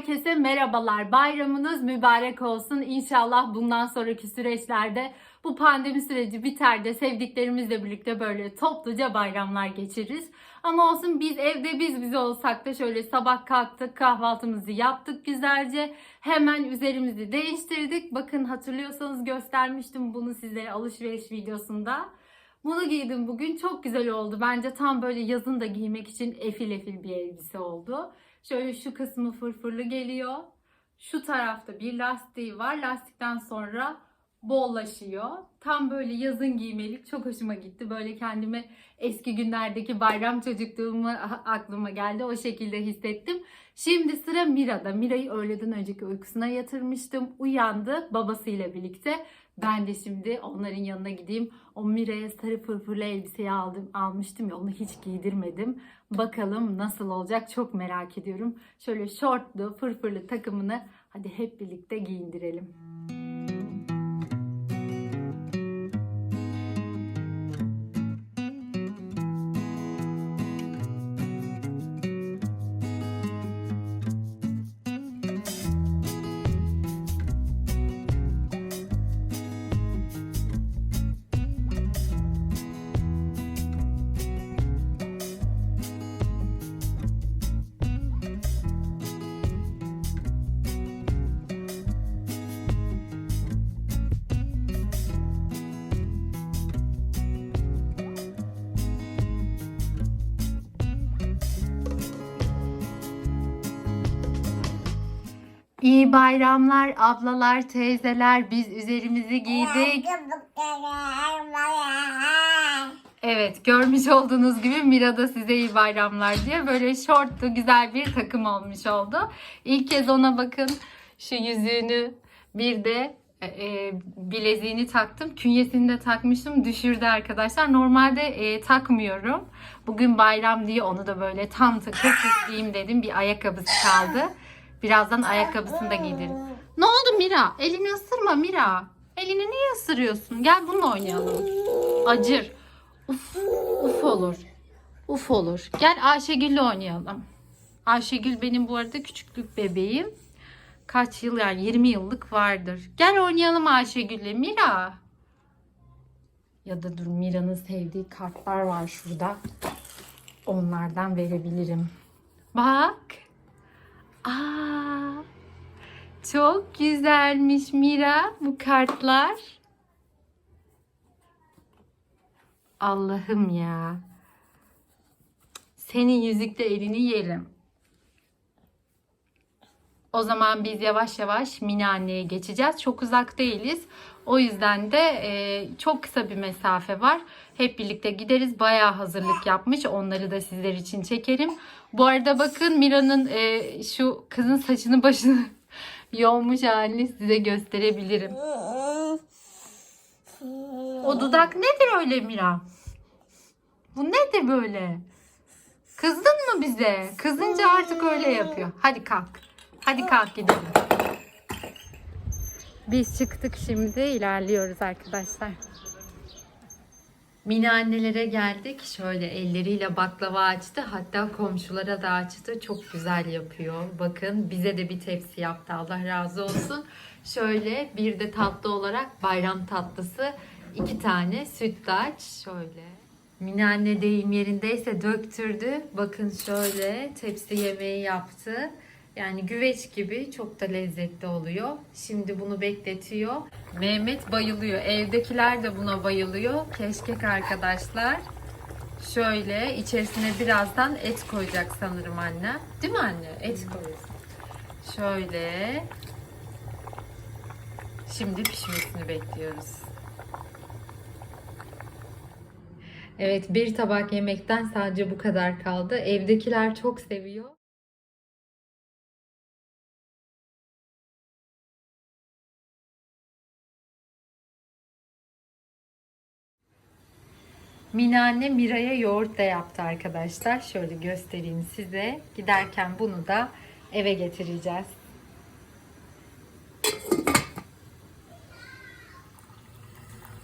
herkese merhabalar. Bayramınız mübarek olsun. İnşallah bundan sonraki süreçlerde bu pandemi süreci biter de sevdiklerimizle birlikte böyle topluca bayramlar geçiririz. Ama olsun biz evde biz bize olsak da şöyle sabah kalktık kahvaltımızı yaptık güzelce. Hemen üzerimizi değiştirdik. Bakın hatırlıyorsanız göstermiştim bunu size alışveriş videosunda. Bunu giydim bugün. Çok güzel oldu. Bence tam böyle yazın da giymek için efil efil bir elbise oldu. Şöyle şu kısmı fırfırlı geliyor. Şu tarafta bir lastiği var. Lastikten sonra bollaşıyor. Tam böyle yazın giymelik çok hoşuma gitti. Böyle kendimi eski günlerdeki bayram çocukluğumu aklıma geldi. O şekilde hissettim. Şimdi sıra Mira'da. Mira'yı öğleden önceki uykusuna yatırmıştım. Uyandı babasıyla birlikte. Ben de şimdi onların yanına gideyim. O Mira'ya sarı fırfırlı elbiseyi aldım, almıştım ya onu hiç giydirmedim. Bakalım nasıl olacak çok merak ediyorum. Şöyle şortlu fırfırlı takımını hadi hep birlikte giyindirelim. İyi bayramlar ablalar, teyzeler. Biz üzerimizi giydik. Evet görmüş olduğunuz gibi Mira da size iyi bayramlar diye böyle şortlu güzel bir takım olmuş oldu. İlk kez ona bakın şu yüzüğünü bir de e, e, bileziğini taktım. Künyesini de takmıştım. Düşürdü arkadaşlar. Normalde e, takmıyorum. Bugün bayram diye onu da böyle tam takıp süsleyeyim dedim. Bir ayakkabısı kaldı. Birazdan ayakkabısını da giydirin. Ne oldu Mira? Elini ısırma Mira. Elini niye ısırıyorsun? Gel bununla oynayalım. Acır. Uf, uf olur. Uf olur. Gel Ayşegül'le oynayalım. Ayşegül benim bu arada küçüklük bebeğim. Kaç yıl yani 20 yıllık vardır. Gel oynayalım Ayşegül'le. Mira. Ya da dur Mira'nın sevdiği kartlar var şurada. Onlardan verebilirim. Bak. Aa, çok güzelmiş Mira bu kartlar. Allah'ım ya. Senin yüzükte elini yerim. O zaman biz yavaş yavaş Mine anneye geçeceğiz. Çok uzak değiliz. O yüzden de e, çok kısa bir mesafe var. Hep birlikte gideriz. Bayağı hazırlık yapmış. Onları da sizler için çekerim. Bu arada bakın Mira'nın e, şu kızın saçını başını yolmuş halini size gösterebilirim. O dudak nedir öyle Mira? Bu nedir böyle? Kızdın mı bize? Kızınca artık öyle yapıyor. Hadi kalk. Hadi kalk gidelim. Biz çıktık şimdi ilerliyoruz arkadaşlar. Mini annelere geldik. Şöyle elleriyle baklava açtı. Hatta komşulara da açtı. Çok güzel yapıyor. Bakın bize de bir tepsi yaptı. Allah razı olsun. Şöyle bir de tatlı olarak bayram tatlısı. iki tane sütlaç. Şöyle. Mini anne deyim yerindeyse döktürdü. Bakın şöyle tepsi yemeği yaptı. Yani güveç gibi çok da lezzetli oluyor. Şimdi bunu bekletiyor. Mehmet bayılıyor. Evdekiler de buna bayılıyor. Keşkek arkadaşlar. Şöyle içerisine birazdan et koyacak sanırım anne. Değil mi anne? Et koyuyorsun. Şöyle. Şimdi pişmesini bekliyoruz. Evet bir tabak yemekten sadece bu kadar kaldı. Evdekiler çok seviyor. Mine Mira'ya yoğurt da yaptı arkadaşlar. Şöyle göstereyim size. Giderken bunu da eve getireceğiz.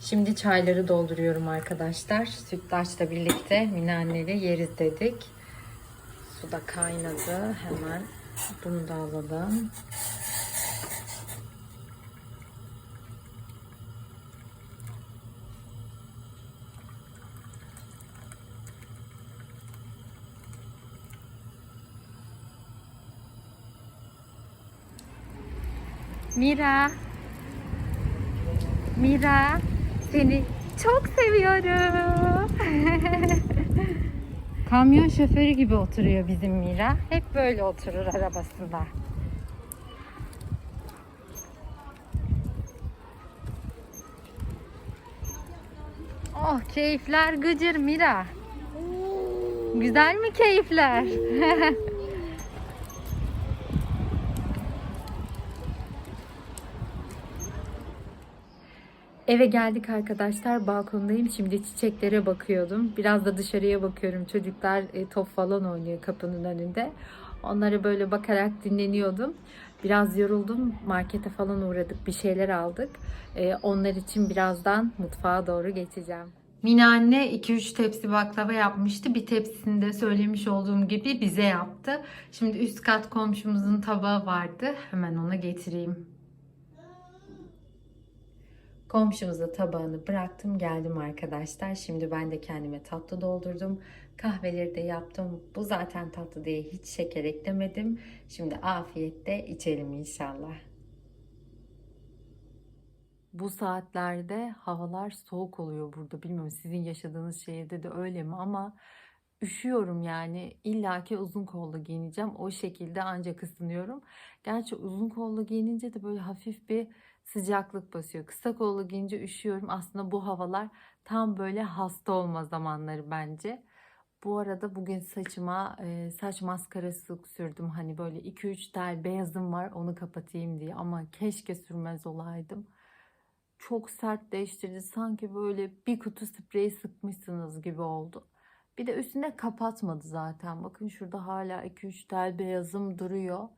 Şimdi çayları dolduruyorum arkadaşlar. Sütlaçla birlikte Mine anneyle yeriz dedik. Su da kaynadı. Hemen Bunu da alalım. Mira. Mira. Seni çok seviyorum. Kamyon şoförü gibi oturuyor bizim Mira. Hep böyle oturur arabasında. Oh keyifler gıcır Mira. Güzel mi keyifler? Eve geldik arkadaşlar. Balkondayım. Şimdi çiçeklere bakıyordum. Biraz da dışarıya bakıyorum. Çocuklar e, top falan oynuyor kapının önünde. Onlara böyle bakarak dinleniyordum. Biraz yoruldum. Markete falan uğradık. Bir şeyler aldık. E, onlar için birazdan mutfağa doğru geçeceğim. Mine anne 2-3 tepsi baklava yapmıştı. Bir tepsisini de söylemiş olduğum gibi bize yaptı. Şimdi üst kat komşumuzun tabağı vardı. Hemen ona getireyim. Komşumuza tabağını bıraktım geldim arkadaşlar. Şimdi ben de kendime tatlı doldurdum. Kahveleri de yaptım. Bu zaten tatlı diye hiç şeker eklemedim. Şimdi afiyetle içelim inşallah. Bu saatlerde havalar soğuk oluyor burada. Bilmiyorum sizin yaşadığınız şehirde de öyle mi ama üşüyorum yani. İlla ki uzun kollu giyineceğim. O şekilde ancak ısınıyorum. Gerçi uzun kollu giyinince de böyle hafif bir sıcaklık basıyor. Kısa kollu giyince üşüyorum. Aslında bu havalar tam böyle hasta olma zamanları bence. Bu arada bugün saçıma e, saç maskarası sürdüm. Hani böyle 2-3 tel beyazım var onu kapatayım diye. Ama keşke sürmez olaydım. Çok sert değiştirdi. Sanki böyle bir kutu sprey sıkmışsınız gibi oldu. Bir de üstüne kapatmadı zaten. Bakın şurada hala 2-3 tel beyazım duruyor.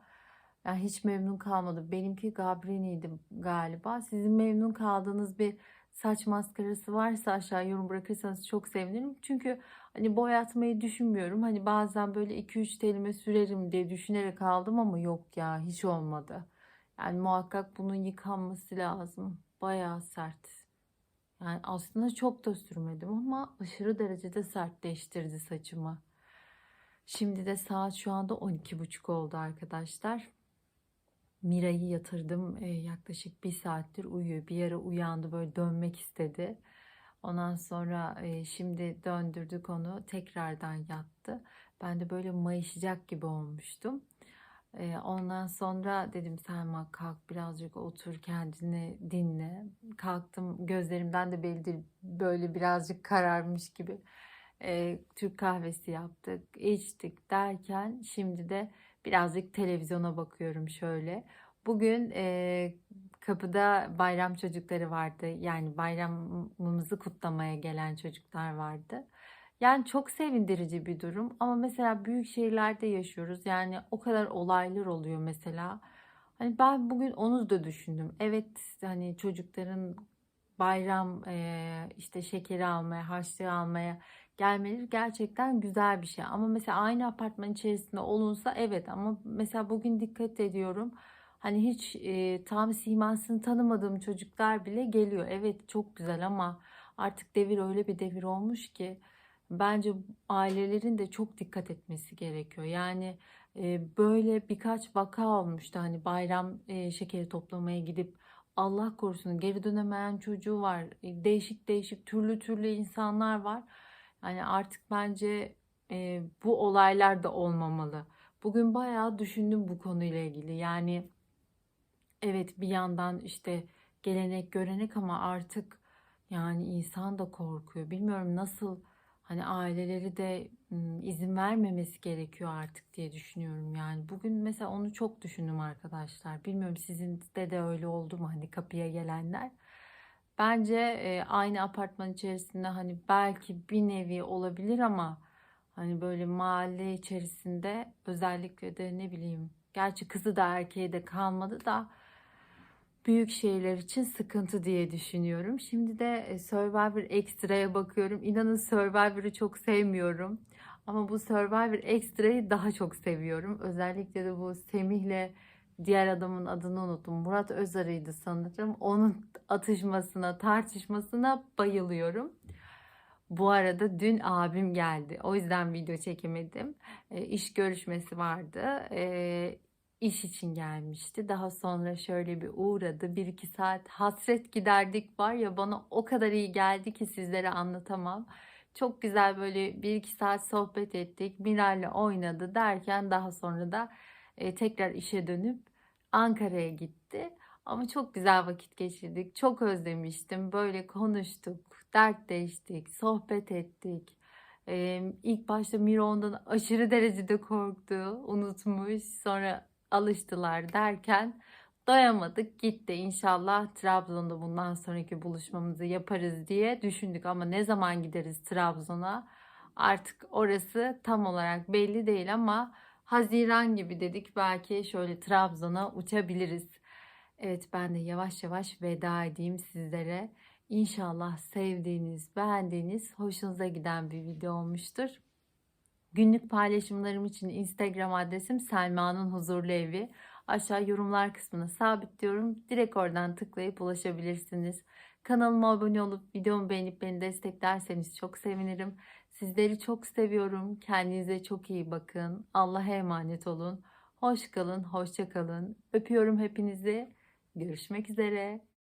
Yani hiç memnun kalmadım. Benimki Gabrini'ydi galiba. Sizin memnun kaldığınız bir saç maskarası varsa aşağı yorum bırakırsanız çok sevinirim. Çünkü hani boyatmayı düşünmüyorum. Hani bazen böyle 2-3 telime sürerim diye düşünerek aldım ama yok ya hiç olmadı. Yani muhakkak bunun yıkanması lazım. Bayağı sert. Yani aslında çok da sürmedim ama aşırı derecede sertleştirdi saçımı. Şimdi de saat şu anda 12.30 oldu arkadaşlar. Mira'yı yatırdım. Ee, yaklaşık bir saattir uyuyor. Bir ara uyandı böyle dönmek istedi. Ondan sonra e, şimdi döndürdük onu. Tekrardan yattı. Ben de böyle mayışacak gibi olmuştum. Ee, ondan sonra dedim Selma kalk birazcık otur kendini dinle. Kalktım gözlerimden de belli böyle birazcık kararmış gibi. Ee, Türk kahvesi yaptık, içtik derken şimdi de birazcık televizyona bakıyorum şöyle. Bugün e, kapıda bayram çocukları vardı. Yani bayramımızı kutlamaya gelen çocuklar vardı. Yani çok sevindirici bir durum ama mesela büyük şehirlerde yaşıyoruz. Yani o kadar olaylar oluyor mesela. Hani ben bugün onu da düşündüm. Evet hani çocukların bayram e, işte şekeri almaya, harçlığı almaya gelmeleri gerçekten güzel bir şey. Ama mesela aynı apartman içerisinde olunsa evet ama mesela bugün dikkat ediyorum. Hani hiç e, tam simasını tanımadığım çocuklar bile geliyor. Evet çok güzel ama artık devir öyle bir devir olmuş ki bence ailelerin de çok dikkat etmesi gerekiyor. Yani e, böyle birkaç vaka olmuştu. Hani bayram e, şekeri toplamaya gidip Allah korusun geri dönemeyen çocuğu var. E, değişik değişik türlü türlü insanlar var. Yani artık bence e, bu olaylar da olmamalı. Bugün bayağı düşündüm bu konuyla ilgili. Yani evet bir yandan işte gelenek görenek ama artık yani insan da korkuyor. Bilmiyorum nasıl hani aileleri de izin vermemesi gerekiyor artık diye düşünüyorum. Yani bugün mesela onu çok düşündüm arkadaşlar. Bilmiyorum sizin de de öyle oldu mu hani kapıya gelenler. Bence e, aynı apartman içerisinde hani belki bir nevi olabilir ama hani böyle mahalle içerisinde özellikle de ne bileyim gerçi kızı da erkeği de kalmadı da büyük şeyler için sıkıntı diye düşünüyorum. Şimdi de Survivor Extra'ya bakıyorum. İnanın Survivor'ı çok sevmiyorum. Ama bu Survivor Extra'yı daha çok seviyorum. Özellikle de bu Semih'le diğer adamın adını unuttum. Murat Özarı'ydı sanırım. Onun atışmasına, tartışmasına bayılıyorum. Bu arada dün abim geldi. O yüzden video çekemedim. E, iş görüşmesi vardı. E, iş için gelmişti. Daha sonra şöyle bir uğradı. Bir iki saat hasret giderdik var ya bana o kadar iyi geldi ki sizlere anlatamam. Çok güzel böyle bir iki saat sohbet ettik. Miral'le oynadı derken daha sonra da e, tekrar işe dönüp Ankara'ya gitti. Ama çok güzel vakit geçirdik. Çok özlemiştim. Böyle konuştuk, dertleştik, sohbet ettik. Ee, ilk başta Miro ondan aşırı derecede korktu, unutmuş. Sonra alıştılar derken doyamadık gitti. İnşallah Trabzon'da bundan sonraki buluşmamızı yaparız diye düşündük. Ama ne zaman gideriz Trabzon'a? Artık orası tam olarak belli değil ama Haziran gibi dedik belki şöyle Trabzon'a uçabiliriz. Evet ben de yavaş yavaş veda edeyim sizlere. İnşallah sevdiğiniz, beğendiğiniz, hoşunuza giden bir video olmuştur. Günlük paylaşımlarım için Instagram adresim Selma'nın Huzurlu Evi. Aşağı yorumlar kısmına sabitliyorum. Direkt oradan tıklayıp ulaşabilirsiniz. Kanalıma abone olup videomu beğenip beni desteklerseniz çok sevinirim. Sizleri çok seviyorum. Kendinize çok iyi bakın. Allah'a emanet olun. Hoş kalın, hoşça kalın. Öpüyorum hepinizi. Görüşmek üzere.